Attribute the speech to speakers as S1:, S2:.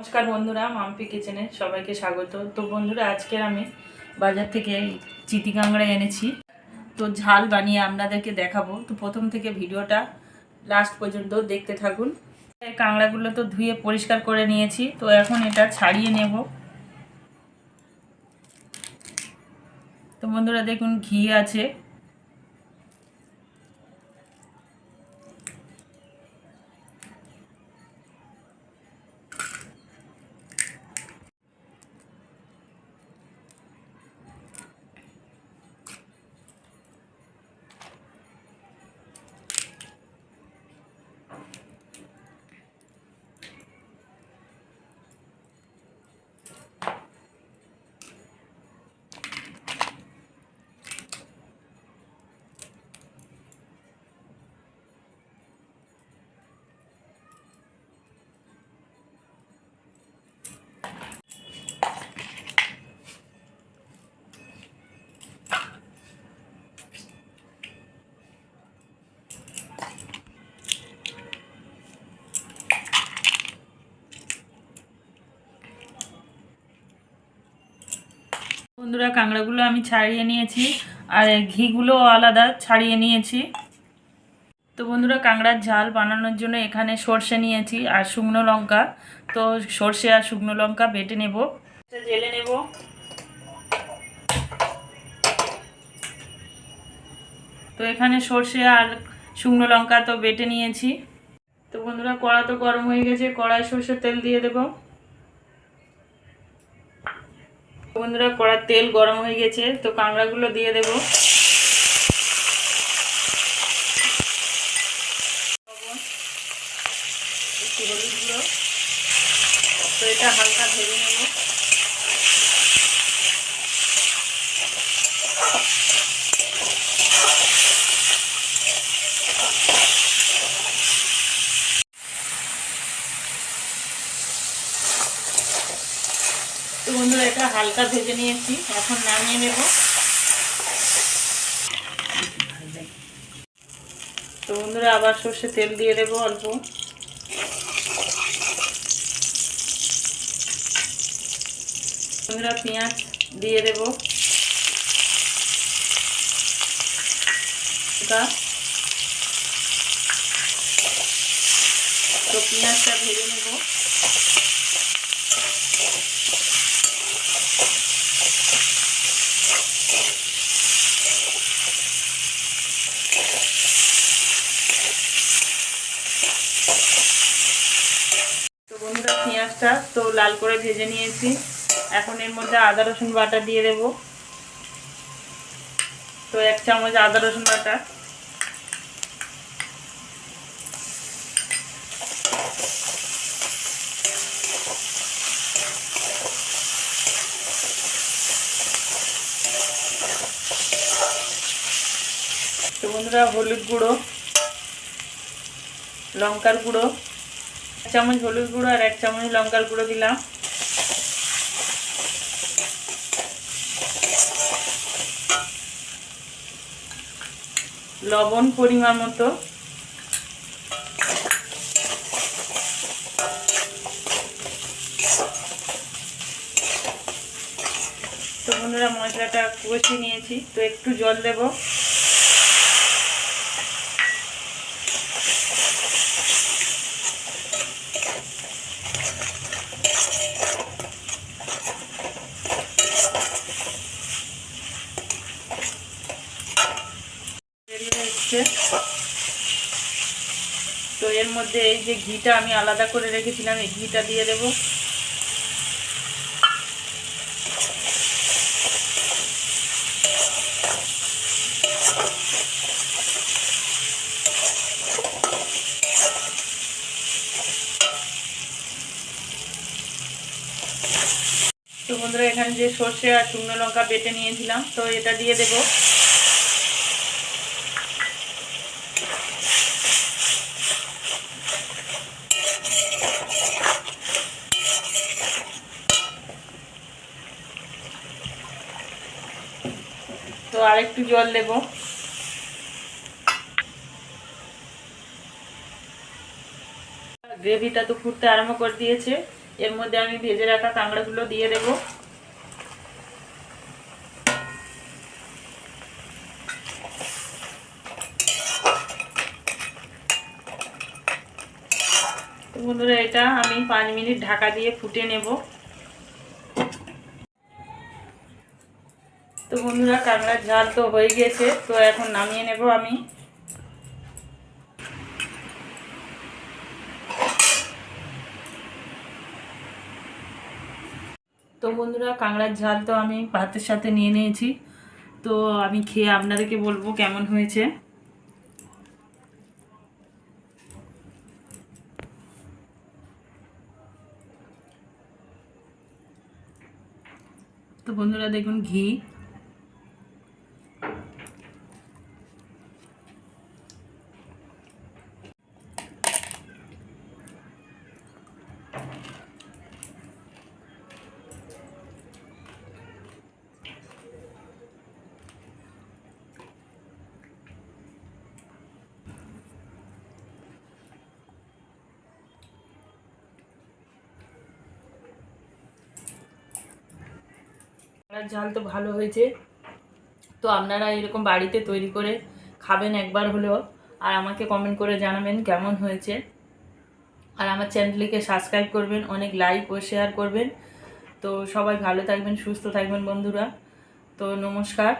S1: নমস্কার বন্ধুরা, মাম্পি কিচেনে সবাইকে স্বাগত। তো বন্ধুরা, আজকের আমি বাজার থেকে চিতি কাঁকড়া এনেছি। তো ঝাল বানিয়ে আপনাদেরকে দেখাবো। তো প্রথম থেকে ভিডিওটা লাস্ট পর্যন্ত দেখতে থাকুন। কাঁকড়াগুলো তো ধুয়ে পরিষ্কার করে নিয়েছি, তো এখন এটা ছাড়িয়ে নেব। তো বন্ধুরা, দেখুন, ঘি আছে। বন্ধুরা, কাঁকড়াগুলো আমি ছাড়িয়ে নিয়েছি আর ঘিগুলো আলাদা ছাড়িয়ে নিয়েছি। তো বন্ধুরা, কাঁকড়ার ঝাল বানানোর জন্য এখানে সর্ষে নিয়েছি আর শুকনো লঙ্কা। তো সর্ষে আর শুকনো লঙ্কা বেটে নেব। জেলে নেব। তো এখানে সর্ষে আর শুকনো লঙ্কা তো বেটে নিয়েছি। তো বন্ধুরা, কড়া তো গরম হয়ে গেছে, কড়াই সর্ষের তেল দিয়ে দেবো। বন্ধুরা, কড়ার তেল গরম হয়ে গেছে, তো কাঁকড়াগুলো দিয়ে দেব। তো এটা হালকা ভেজে নেব। তো বন্ধুরা, এটা হালকা ভেজে নিয়েছি। এখন নামিয়ে নেব। তো বন্ধুরা, আবার সর্ষে তেল দিয়ে দেবো অল্প। বন্ধুরা, পেঁয়াজ দিয়ে দেবো। তো পেঁয়াজটা ভেজে নেব তো বন্ধুরা পেঁয়াজটা তো লাল করে ভেজে নিয়েছি। এখন এর মধ্যে আদা, রসুন বাটা দিয়ে দেব। তো এক চামচ আদা, রসুন বাটা। তো বন্ধুরা, হলুদ গুঁড়ো, লঙ্কার গুঁড়ো। চামচ হলুদ গুঁড়ো আর এক চামচ লঙ্কার গুঁড়ো দিলাম। লবণ পরিমাণ মতো। তো বন্ধুরা, মশলাটা কষিয়ে নিয়েছি, তো একটু জল দেবো। তো এর মধ্যে এই যে ঘিটা আমি আলাদা করে রেখেছিলাম এই ঘিটা দিয়ে দেব। বন্ধুরা এখানে যে সর্ষে আর শুকনো লঙ্কা বেটে নিয়েছিলাম, তো এটা দিয়ে দেবো। তো আরেকটু জল দেব। গ্রেভিটা তো ফুটতে আরম্ভ করে দিয়েছে। এর মধ্যে আমি ভেজে রাখা কাঁকড়াগুলো দিয়ে দেব। বন্ধুরা, এটা আমি পাঁচ মিনিট ঢাকা দিয়ে ফুটে নেব। তো বন্ধুরা, কাঁকড়ার ঝাল তো হয়ে গেছে, তো এখন নামিয়ে নেব আমি। তো বন্ধুরা, কাঁকড়ার ঝাল তো আমি ভাতের সাথে নিয়ে নিয়েছি। তো আমি খেয়ে আপনাদেরকে বলব কেমন হয়েছে। তো বন্ধুরা দেখুন ঘি কাঁকড়ার ঝাল তো ভালো হয়েছে। তো আপনারা এরকম বাড়িতে তৈরি করে খাবেন একবার হলেও, আর আমাকে কমেন্ট করে জানাবেন কেমন হয়েছে। আর আমার চ্যানেলটিকে সাবস্ক্রাইব করবেন, অনেক লাইক ও শেয়ার করবেন। তো সবাই ভালো থাকবেন, সুস্থ থাকবেন বন্ধুরা। তো নমস্কার।